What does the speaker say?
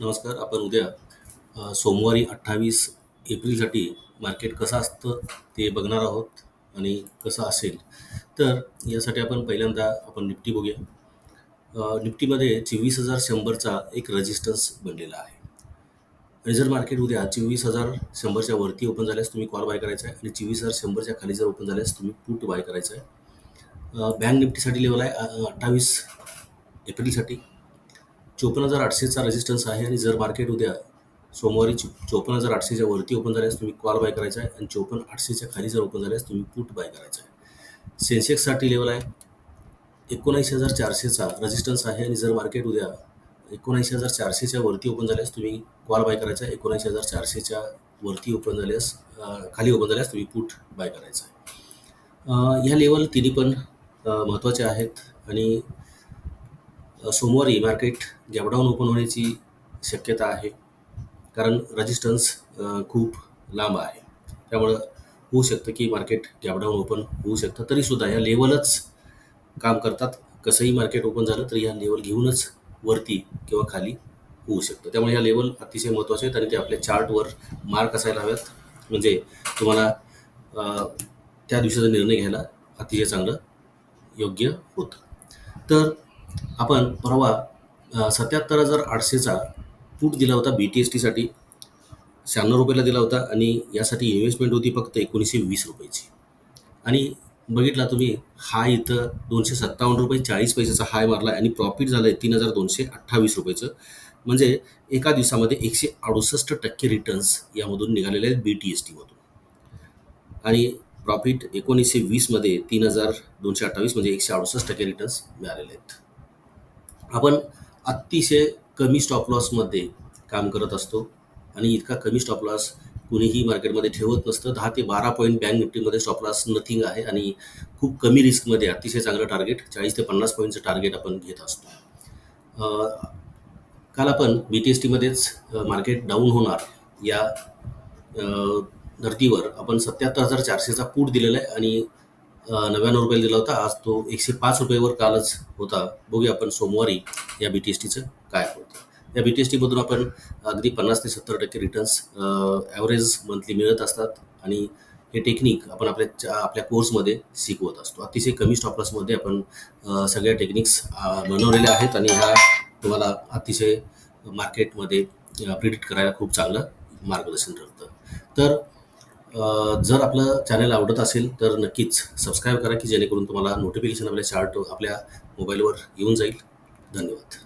नमस्कार आपण उद्या सोमवारी अठ्ठावीस एप्रिलसाठी मार्केट कसं असतं ते बघणार आहोत आणि कसं असेल. तर यासाठी आपण पहिल्यांदा आपण निफ्टी बघूया. निफ्टीमध्ये चोवीस हजार शंभरचा एक रेजिस्टन्स बनलेला आहे. आणि जर मार्केट उद्या चोवीस हजार शंभरच्या वरती ओपन झाल्यास तुम्ही कॉल बाय करायचा आहे आणि चोवीस हजार शंभरच्या खाली जर ओपन झाल्यास तुम्ही पुट बाय करायचं आहे. बँक निफ्टीसाठी लेवल आहे अठ्ठावीस एप्रिलसाठी. चोपन्न हजार आठशेचा रेजिस्टन्स आहे आणि जर मार्केट उद्या सोमवारी चो चोपन्न हजार आठशेच्या वरती ओपन झाल्यास तुम्ही कॉल बाय करायचा आहे आणि चोपन्न आठशेच्या खाली जर ओपन झाल्यास तुम्ही पुट बाय करायचा आहे. सेन्सेक्ससाठी लेवल आहे. एकोणऐंशी हजार चारशेचा रेजिस्टन्स आहे आणि जर मार्केट उद्या एकोणऐंशी हजार चारशेच्या वरती ओपन झाल्यास तुम्ही कॉल बाय करायचा आहे. एकोणऐंशी हजार चारशेच्या वरती ओपन झाल्यास खाली ओपन झाल्यास तुम्ही पुट बाय करायचा आहे. ह्या लेवल तिन्ही पण महत्त्वाच्या आहेत आणि सोमवारी मार्केट गॅपडाऊन ओपन होण्याची शक्यता आहे. कारण रेजिस्टन्स खूप लांब आहे. त्यामुळं होऊ शकतं की मार्केट गॅपडाऊन ओपन होऊ शकतं. तरीसुद्धा ह्या लेवलच काम करतात. कसंही मार्केट ओपन झालं तरी ह्या लेवल घेऊनच वरती किंवा खाली होऊ शकतं. त्यामुळे ह्या लेवल अतिशय महत्त्वाचे आहेत आणि ते आपल्या चार्टवर मार्क असायला हव्यात म्हणजे तुम्हाला त्या दिवशीचा निर्णय घ्यायला अतिशय चांगलं योग्य होतं. तर आपण परवा सत्याहत्तर हजार आठशेचा पूट दिला होता बी टी एस टीसाठी शहाण्णव रुपयाला दिला होता आणि यासाठी इन्व्हेस्टमेंट होती फक्त एकोणीसशे वीस रुपयाची. आणि बघितला तुम्ही हा इथं दोनशे सत्तावन्न रुपये चाळीस पैशाचा हाय मारला आणि प्रॉफिट झालं आहे तीन हजार दोनशे अठ्ठावीस रुपयाचं. म्हणजे एका दिवसामध्ये एकशे अडुसष्ट टक्के रिटर्न्स यामधून निघालेले आहेत बी टी एस टीमधून आणि प्रॉफिट एकोणीसशे वीसमध्ये तीन हजार दोनशे अठ्ठावीस म्हणजे एकशे अडुसष्ट टक्के रिटर्न्स मिळालेले आहेत. आपण अतिशय कमी स्टॉप लॉसमध्ये काम करत असतो. आणि इतका कमी स्टॉप लॉस कुणीही मार्केटमध्ये ठेवत नसतं. दहा ते बारा पॉईंट बँक निफ्टीमध्ये स्टॉप लॉस नथिंग आहे. आणि खूप कमी रिस्कमध्ये अतिशय चांगलं टार्गेट चाळीस ते पन्नास पॉईंटचं टार्गेट आपण घेत असतो. काल आपण बी टी एस टीमध्येच मार्केट डाऊन होणार या धर्तीवर आपण सत्याहत्तर हजार चारशेचा पूट दिलेला आहे. आणि नव्याण्णव रुपयाला दिला होता. आज तो एकशे पाच रुपयेवर कालच होता. बघूया आपण सोमवारी या बी टी एस टीचं काय होतं. या बी टी एस टीमधून आपण अगदी पन्नास ते सत्तर टक्के रिटर्न्स ॲव्हरेज मंथली मिळत असतात. आणि हे टेक्निक आपण आपल्या आपल्या कोर्समध्ये शिकवत असतो. अतिशय कमी स्टॉपलॉसमध्ये आपण सगळ्या टेक्निक्स बनवलेल्या आहेत. आणि ह्या तुम्हाला अतिशय मार्केटमध्ये प्रिडिक्ट करायला खूप चांगलं मार्गदर्शन ठरतं. तर जर आपलं चॅनल आवडत असेल तर नक्कीच सबस्क्राईब करा की जेणेकरून तुम्हाला नोटिफिकेशन आपल्या चार्ट आपल्या मोबाईलवर येऊन जाईल. धन्यवाद.